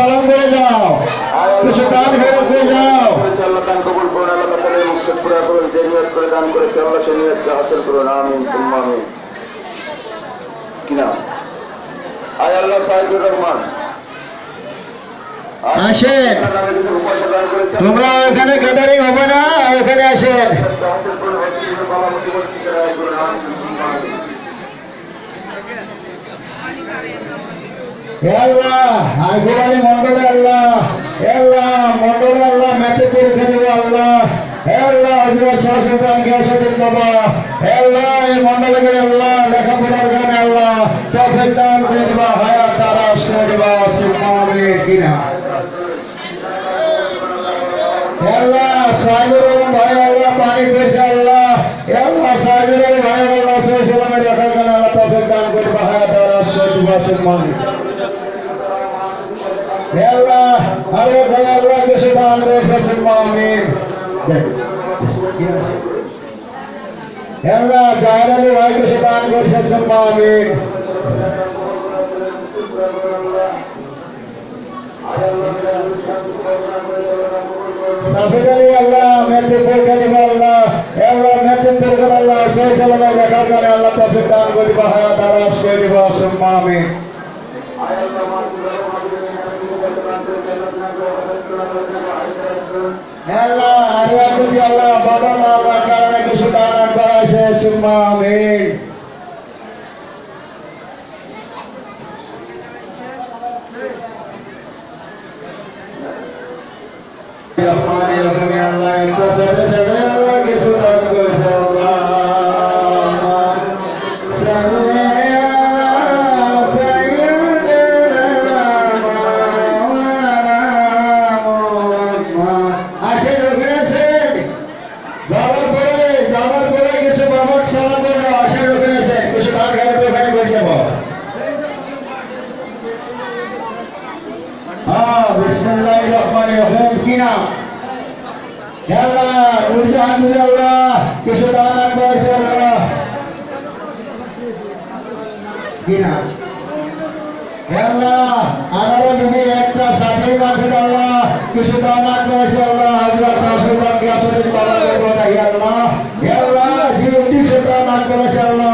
সালাম করে যাও কিছু দান ফেরত করে যাও করেছে আল্লাহ দান কবুল করুন আল্লাহ তাদের মুখে আল্লাহ আইকুবানি মন্ডলে আল্লাহ আল্লাহ, মন্ডলে আল্লাহ মেতে পরীক্ষা দেবো আল্লাহ আল্লাহ হজরত শাহসুলতান গিয়াসুদ্দিন বাবা, আল্লাহ, এই মন্ডলে গেলে আল্লাহ, লেখাপড়ার গানে আল্লাহ তফিক দান করে দেবা, হায়াত তারা আশ্রয় দেবা সুমামে কিনা আল্লাহ সাহেবের ভাই, আল্লাহ, পানি পেয়েছে আল্লাহ আল্লাহ সাহেবের ভাই, আল্লাহ সালামে রাখার গানে আল্লাহ তফিক দান করে দেবা, হায়াত তারা আশ্রয় দেবা হে আল্লাহ, আরে ভাই আল্লাহ কিছু দান রয়েছে সুমামিন হে আল্লাহ জাহের আলী ভাই কিছু দান করেছে সুমামিন সাফির আলী আল্লাহ পরীক্ষা দিব আল্লাহ। আল্লাহ পরীক্ষা আল্লাহ। সেই সালামে লেখার কারণে করিব, হায়াত আর আশ্রয় দিব সুমামিন আল্লাহ আল্লাহ আল্লাহ বাবা মা কারণে কিছু দান করাইছে সুম্মা আমিন। हाँ बिस्मिल्लाहिर्रहमानिर्रहीम की ना या अल्लाह उर्जा अंदर अल्लाह किशोदान अंबर अल्लाह। की ना या अल्लाह आनंद भूमि एक का साथी माफिद तो अल्लाह किशोदान अंबर अल्लाह हज़रत सासुबान क्या सुनिश्चित अल्लाह को ना या अल्लाह या अल्लाह जीवन की सुल्तान अंबर अल्लाह।